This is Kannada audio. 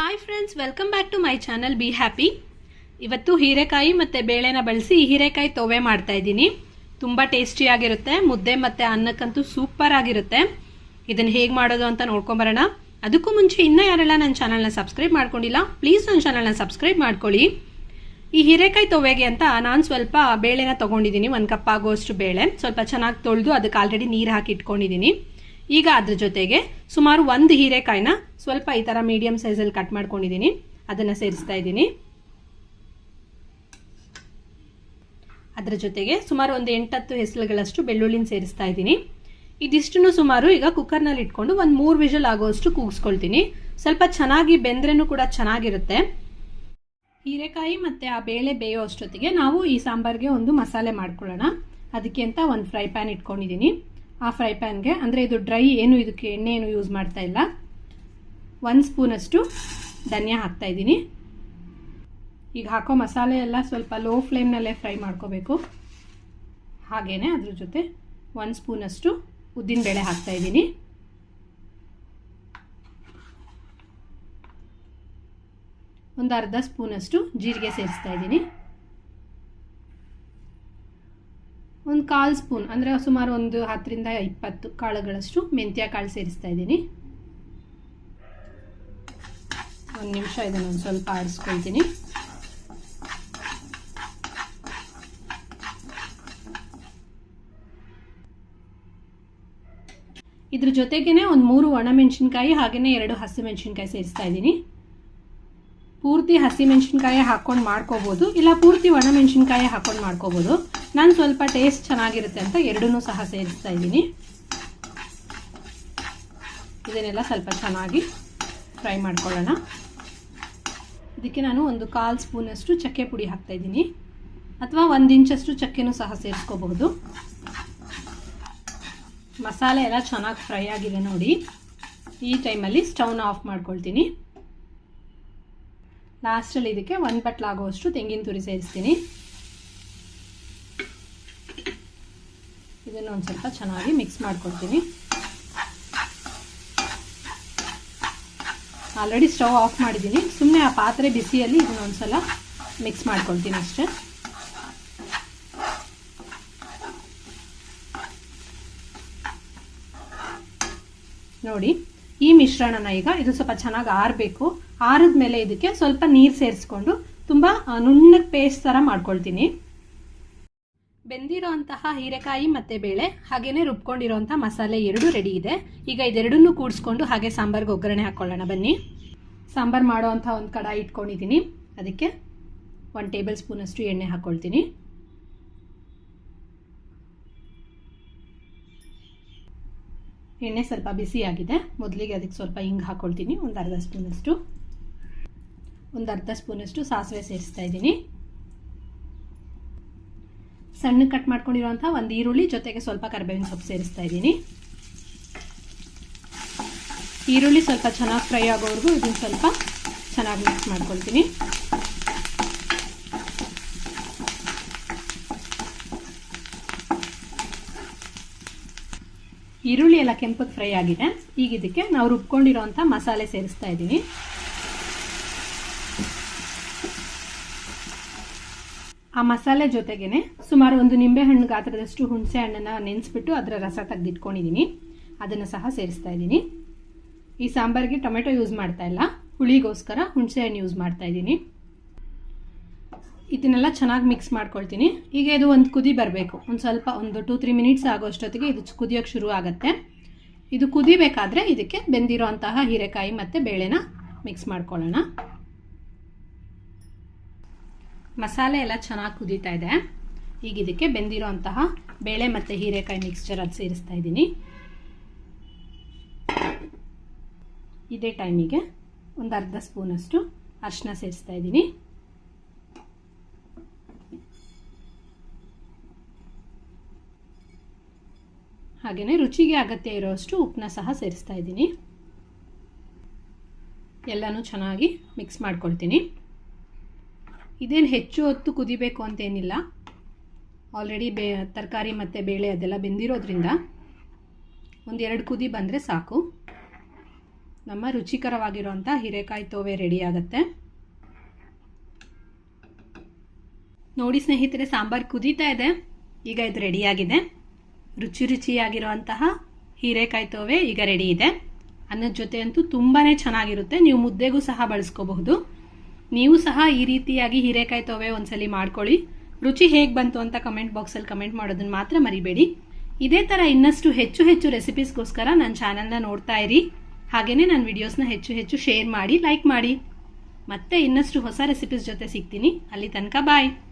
Hi friends welcome back to my channel be happy ಇವತ್ತು ಹೀರೆಕಾಯಿ ಮತ್ತು ಬೇಳೆನ ಬಳಸಿ ಹೀರೆಕಾಯಿ ತೊವೆ ಮಾಡ್ತಾ ಇದ್ದೀನಿ. ತುಂಬ ಟೇಸ್ಟಿಯಾಗಿರುತ್ತೆ ಮುದ್ದೆ ಮತ್ತು ಅನ್ನಕ್ಕಂತೂ ಸೂಪರ್ ಆಗಿರುತ್ತೆ. ಇದನ್ನು ಹೇಗೆ ಮಾಡೋದು ಅಂತ ನೋಡ್ಕೊಂಬರೋಣ ಅದಕ್ಕೂ ಮುಂಚೆ ಇನ್ನೂ ಯಾರೆಲ್ಲ ನನ್ನ ಚಾನಲ್ನ ಸಬ್ಸ್ಕ್ರೈಬ್ ಮಾಡ್ಕೊಂಡಿಲ್ಲ ಪ್ಲೀಸ್ ನನ್ನ ಚಾನಲ್ನ ಸಬ್ಸ್ಕ್ರೈಬ್ ಮಾಡ್ಕೊಳ್ಳಿ. ಈ ಹೀರೆಕಾಯಿ ತೊವೆಗೆ ಅಂತ ನಾನು ಸ್ವಲ್ಪ ಬೇಳೆನ ತೊಗೊಂಡಿದ್ದೀನಿ, ಒಂದು ಕಪ್ ಆಗುವಷ್ಟು ಬೇಳೆ. ಸ್ವಲ್ಪ ಚೆನ್ನಾಗಿ ತೊಳೆದು ಅದಕ್ಕೆ ಆಲ್ರೆಡಿ ನೀರು ಹಾಕಿ ಇಟ್ಕೊಂಡಿದ್ದೀನಿ. ಈಗ ಅದ್ರ ಜೊತೆಗೆ ಸುಮಾರು ಒಂದು ಹೀರೆಕಾಯಿನ ಸ್ವಲ್ಪ ಈ ಥರ ಮೀಡಿಯಮ್ ಸೈಜಲ್ಲಿ ಕಟ್ ಮಾಡ್ಕೊಂಡಿದ್ದೀನಿ ಅದನ್ನು ಸೇರಿಸ್ತಾ ಇದ್ದೀನಿ ಅದರ ಜೊತೆಗೆ ಸುಮಾರು ಒಂದು ಎಂಟತ್ತು ಹೆಸಲುಗಳಷ್ಟು ಬೆಳ್ಳುಳ್ಳಿನ ಸೇರಿಸ್ತಾ ಇದ್ದೀನಿ ಇದಿಷ್ಟನ್ನು ಸುಮಾರು ಈಗ ಕುಕ್ಕರ್ನಲ್ಲಿ ಇಟ್ಕೊಂಡು ಒಂದು ಮೂರು ವಿಷಲ್ ಆಗೋಷ್ಟು ಕೂಗಿಸ್ಕೊಳ್ತೀನಿ. ಸ್ವಲ್ಪ ಚೆನ್ನಾಗಿ ಬೆಂದ್ರೂ ಕೂಡ ಚೆನ್ನಾಗಿರುತ್ತೆ. ಹೀರೆಕಾಯಿ ಮತ್ತು ಆ ಬೇಳೆ ಬೇಯೋ ಅಷ್ಟೊತ್ತಿಗೆ ನಾವು ಈ ಸಾಂಬಾರ್ಗೆ ಒಂದು ಮಸಾಲೆ ಮಾಡ್ಕೊಳ್ಳೋಣ. ಅದಕ್ಕೆ ಅಂತ ಒಂದು ಫ್ರೈ ಪ್ಯಾನ್ ಇಟ್ಕೊಂಡಿದ್ದೀನಿ ಆ ಫ್ರೈ ಪ್ಯಾನ್ಗೆ ಅಂದರೆ ಇದು ಡ್ರೈ ಏನು ಇದಕ್ಕೆ ಎಣ್ಣೆ ಏನು ಯೂಸ್ ಮಾಡ್ತಾ ಇಲ್ಲ. ಒಂದು ಸ್ಪೂನಷ್ಟು ಧನಿಯಾ ಹಾಕ್ತಾ ಇದ್ದೀನಿ. ಈಗ ಹಾಕೋ ಮಸಾಲೆ ಎಲ್ಲ ಸ್ವಲ್ಪ ಲೋ ಫ್ಲೇಮ್ನಲ್ಲೇ ಫ್ರೈ ಮಾಡ್ಕೋಬೇಕು. ಹಾಗೇ ಅದ್ರ ಜೊತೆ ಒಂದು ಸ್ಪೂನಷ್ಟು ಉದ್ದಿನಬೇಳೆ ಹಾಕ್ತಾ ಇದ್ದೀನಿ. ಒಂದು ಅರ್ಧ ಸ್ಪೂನಷ್ಟು ಜೀರಿಗೆ ಸೇರಿಸ್ತಾ ಇದ್ದೀನಿ. ಕಾಲು ಸ್ಪೂನ್, ಅಂದರೆ ಸುಮಾರು ಒಂದು ಹತ್ತರಿಂದ ಇಪ್ಪತ್ತು ಕಾಳುಗಳಷ್ಟು ಮೆಂತ್ಯ ಕಾಳು ಸೇರಿಸ್ತಾ ಇದ್ದೀನಿ. ಒಂದು ನಿಮಿಷ ಇದನ್ನು ಒಂದು ಸ್ವಲ್ಪ ಆರಿಸ್ಕೊಳ್ತೀನಿ. ಇದ್ರ ಜೊತೆಗೇನೆ ಒಂದು ಮೂರು ಒಣಮೆಣಸಿನ್ಕಾಯಿ ಹಾಗೆಯೇ ಎರಡು ಹಸಿಮೆಣಸಿನ್ಕಾಯಿ ಸೇರಿಸ್ತಾ ಇದ್ದೀನಿ. ಪೂರ್ತಿ ಹಸಿಮೆಣ್ಸಿನ್ಕಾಯಿ ಹಾಕ್ಕೊಂಡು ಮಾಡ್ಕೋಬೋದು, ಇಲ್ಲ ಪೂರ್ತಿ ಒಣಮೆಣಸಿನ್ಕಾಯಿ ಹಾಕ್ಕೊಂಡು ಮಾಡ್ಕೋಬೋದು. ನಾನು ಸ್ವಲ್ಪ ಟೇಸ್ಟ್ ಚೆನ್ನಾಗಿರುತ್ತೆ ಅಂತ ಎರಡನ್ನೂ ಸಹ ಸೇರಿಸ್ತಾ ಇದ್ದೀನಿ. ಇದನ್ನೆಲ್ಲ ಸ್ವಲ್ಪ ಚೆನ್ನಾಗಿ ಫ್ರೈ ಮಾಡ್ಕೊಳ್ಳೋಣ. ಇದಕ್ಕೆ ನಾನು ಒಂದು ಕಾಲು ಸ್ಪೂನಷ್ಟು ಚಕ್ಕೆ ಪುಡಿ ಹಾಕ್ತಾಯಿದ್ದೀನಿ ಅಥವಾ ಒಂದು ಇಂಚಷ್ಟು ಚಕ್ಕೆನೂ ಸಹ ಸೇರಿಸ್ಕೋಬಹುದು. ಮಸಾಲೆ ಎಲ್ಲ ಚೆನ್ನಾಗಿ ಫ್ರೈ ಆಗಿದೆ ನೋಡಿ. ಈ ಟೈಮಲ್ಲಿ ಸ್ಟೌನ್ ಆಫ್ ಮಾಡ್ಕೊಳ್ತೀನಿ. ಲಾಸ್ಟಲ್ಲಿ ಇದಕ್ಕೆ ಒಂದು ಬಟ್ಲಾಗುವಷ್ಟು ತೆಂಗಿನ ತುರಿ ಸೇರಿಸ್ತೀನಿ. ಇದನ್ನು ಒಂದು ಸ್ವಲ್ಪ ಚೆನ್ನಾಗಿ ಮಿಕ್ಸ್ ಮಾಡ್ಕೊಳ್ತೀನಿ ಆಲ್ರೆಡಿ ಸ್ಟವ್ ಆಫ್ ಮಾಡಿದ್ದೀನಿ. ಸುಮ್ಮನೆ ಆ ಪಾತ್ರೆ ಬಿಸಿಯಲ್ಲಿ ಇದನ್ನ ಒಂದ್ಸಲ ಮಿಕ್ಸ್ ಮಾಡ್ಕೊಳ್ತೀನಿ ಅಷ್ಟೇ. ನೋಡಿ, ಈ ಮಿಶ್ರಣನ ಈಗ ಇದು ಸ್ವಲ್ಪ ಚೆನ್ನಾಗಿ ಆರಬೇಕು. ಆರಿದ ಮೇಲೆ ಇದಕ್ಕೆ ಸ್ವಲ್ಪ ನೀರು ಸೇರಿಸ್ಕೊಂಡು ತುಂಬ ನುಣ್ಣಗೆ ಪೇಸ್ಟ್ ಥರ ಮಾಡ್ಕೊಳ್ತೀನಿ. ಬೆಂದಿರೋ ಅಂತಹ ಹೀರೆಕಾಯಿ ಮತ್ತು ಬೇಳೆ ಹಾಗೆಯೇ ರುಬ್ಕೊಂಡಿರೋಂಥ ಮಸಾಲೆ ಎರಡೂ ರೆಡಿ ಇದೆ. ಈಗ ಇದೆರಡನ್ನೂ ಕೂಡಿಸ್ಕೊಂಡು ಹಾಗೆ ಸಾಂಬಾರ್ಗೆ ಒಗ್ಗರಣೆ ಹಾಕ್ಕೊಳ್ಳೋಣ ಬನ್ನಿ. ಸಾಂಬಾರು ಮಾಡೋ ಅಂಥ ಒಂದು ಕಡಾಯಿ ಇಟ್ಕೊಂಡಿದ್ದೀನಿ. ಅದಕ್ಕೆ ಒನ್ ಟೇಬಲ್ ಸ್ಪೂನಷ್ಟು ಎಣ್ಣೆ ಹಾಕ್ಕೊಳ್ತೀನಿ ಎಣ್ಣೆ ಸ್ವಲ್ಪ ಬಿಸಿಯಾಗಿದೆ. ಮೊದಲಿಗೆ ಅದಕ್ಕೆ ಸ್ವಲ್ಪ ಹಿಂಗೆ ಹಾಕ್ಕೊಳ್ತೀನಿ ಒಂದು ಅರ್ಧ ಸ್ಪೂನಷ್ಟು. ಒಂದು ಅರ್ಧ ಸ್ಪೂನಷ್ಟು ಸಾಸಿವೆ ಸೇರಿಸ್ತಾ ಇದ್ದೀನಿ. ಸಣ್ಣ ಕಟ್ ಮಾಡ್ಕೊಂಡಿರೋಂಥ ಒಂದು ಈರುಳ್ಳಿ ಜೊತೆಗೆ ಸ್ವಲ್ಪ ಕರಿಬೇವಿನ ಸೊಪ್ಪು ಸೇರಿಸ್ತಾ ಇದ್ದೀನಿ. ಈರುಳ್ಳಿ ಸ್ವಲ್ಪ ಚೆನ್ನಾಗಿ ಫ್ರೈ ಆಗೋವರೆಗೂ ಇದನ್ನು ಸ್ವಲ್ಪ ಚೆನ್ನಾಗಿ ಮಿಕ್ಸ್ ಮಾಡ್ಕೊಳ್ತೀನಿ. ಈರುಳ್ಳಿ ಎಲ್ಲ ಕೆಂಪಗೆ ಫ್ರೈ ಆಗಿದೆ. ಈಗ ಇದಕ್ಕೆ ನಾವು ರುಬ್ಕೊಂಡಿರೋಂಥ ಮಸಾಲೆ ಸೇರಿಸ್ತಾ ಇದ್ದೀನಿ. ಆ ಮಸಾಲೆ ಜೊತೆಗೇನೆ ಸುಮಾರು ಒಂದು ನಿಂಬೆಹಣ್ಣು ಗಾತ್ರದಷ್ಟು ಹುಣಸೆ ಹಣ್ಣನ್ನು ನೆನೆಸ್ಬಿಟ್ಟು ಅದರ ರಸ ತೆಗೆದಿಟ್ಕೊಂಡಿದ್ದೀನಿ ಅದನ್ನು ಸಹ ಸೇರಿಸ್ತಾ ಇದ್ದೀನಿ ಈ ಸಾಂಬಾರಿಗೆ ಟೊಮೆಟೊ ಯೂಸ್ ಮಾಡ್ತಾ ಇಲ್ಲ. ಹುಳಿಗೋಸ್ಕರ ಹುಣಸೆ ಹಣ್ಣು ಯೂಸ್ ಮಾಡ್ತಾ ಇದ್ದೀನಿ ಇದನ್ನೆಲ್ಲ ಚೆನ್ನಾಗಿ ಮಿಕ್ಸ್ ಮಾಡ್ಕೊಳ್ತೀನಿ. ಈಗ ಇದು ಒಂದು ಕುದಿ ಬರಬೇಕು. ಒಂದು ಸ್ವಲ್ಪ, ಒಂದು ಟೂ ತ್ರೀ ಮಿನಿಟ್ಸ್ ಆಗೋಷ್ಟೊತ್ತಿಗೆ ಇದು ಕುದಿಯೋಕ್ಕೆ ಶುರು ಆಗುತ್ತೆ. ಇದು ಕುದಿಬೇಕಾದ್ರೆ ಇದಕ್ಕೆ ಬೆಂದಿರೋ ಅಂತಹ ಹೀರೆಕಾಯಿ ಮತ್ತು ಬೇಳೆನ ಮಿಕ್ಸ್ ಮಾಡ್ಕೊಳ್ಳೋಣ. ಮಸಾಲೆ ಎಲ್ಲ ಚೆನ್ನಾಗಿ ಕುದೀತಾ ಇದೆ. ಈಗ ಇದಕ್ಕೆ ಬೆಂದಿರೋ ಅಂತಹ ಬೇಳೆ ಮತ್ತು ಹೀರೆಕಾಯಿ ಮಿಕ್ಸ್ಚರ್ ಅದು ಸೇರಿಸ್ತಾ ಇದ್ದೀನಿ. ಇದೇ ಟೈಮಿಗೆ ಒಂದು ಅರ್ಧ ಸ್ಪೂನಷ್ಟು ಅರಿಶಿನ ಸೇರಿಸ್ತಾ ಇದ್ದೀನಿ. ಹಾಗೆಯೇ ರುಚಿಗೆ ಅಗತ್ಯ ಇರೋಷ್ಟು ಉಪ್ಪನ್ನ ಸಹ ಸೇರಿಸ್ತಾ ಇದ್ದೀನಿ. ಎಲ್ಲನೂ ಚೆನ್ನಾಗಿ ಮಿಕ್ಸ್ ಮಾಡ್ಕೊಳ್ತೀನಿ. ಇದೇನು ಹೆಚ್ಚು ಹೊತ್ತು ಕುದಿಬೇಕು ಅಂತೇನಿಲ್ಲ. ಆಲ್ರೆಡಿ ಬೇ, ತರಕಾರಿ ಮತ್ತು ಬೇಳೆ ಅದೆಲ್ಲ ಬೆಂದಿರೋದ್ರಿಂದ ಒಂದೆರಡು ಕುದಿ ಬಂದರೆ ಸಾಕು. ನಮ್ಮ ರುಚಿಕರವಾಗಿರುವಂಥ ಹೀರೆಕಾಯಿ ತೋವೆ ರೆಡಿ ಆಗುತ್ತೆ. ನೋಡಿ ಸ್ನೇಹಿತರೆ, ಸಾಂಬಾರು ಕುದೀತಾ ಇದೆ. ಈಗ ಇದು ರೆಡಿಯಾಗಿದೆ ರುಚಿ ರುಚಿಯಾಗಿರುವಂತಹ ಹೀರೆಕಾಯಿ ತೋವೆ ಈಗ ರೆಡಿ ಇದೆ. ಅನ್ನದ ಜೊತೆ ಅಂತೂ ತುಂಬಾ ಚೆನ್ನಾಗಿರುತ್ತೆ. ನೀವು ಮುದ್ದೆಗೂ ಸಹ ಬಳಸ್ಕೋಬಹುದು. ನೀವು ಸಹ ಈ ರೀತಿಯಾಗಿ ಹೀರೆಕಾಯಿ ತೋವೆ ಒಂದ್ಸಲಿ ಮಾಡ್ಕೊಳ್ಳಿ. ರುಚಿ ಹೇಗೆ ಬಂತು ಅಂತ ಕಮೆಂಟ್ ಬಾಕ್ಸಲ್ಲಿ ಕಮೆಂಟ್ ಮಾಡೋದನ್ನು ಮಾತ್ರ ಮರಿಬೇಡಿ. ಇದೇ ಥರ ಇನ್ನಷ್ಟು ಹೆಚ್ಚು ಹೆಚ್ಚು ರೆಸಿಪೀಸ್ಗೋಸ್ಕರ ನನ್ನ ಚಾನಲ್ನ ನೋಡ್ತಾ ಇರಿ. ಹಾಗೆಯೇ ನನ್ನ ವಿಡಿಯೋಸ್ನ ಹೆಚ್ಚು ಹೆಚ್ಚು ಶೇರ್ ಮಾಡಿ, ಲೈಕ್ ಮಾಡಿ. ಮತ್ತೆ ಇನ್ನಷ್ಟು ಹೊಸ ರೆಸಿಪೀಸ್ ಜೊತೆ ಸಿಗ್ತೀನಿ. ಅಲ್ಲಿ ತನಕ ಬಾಯ್.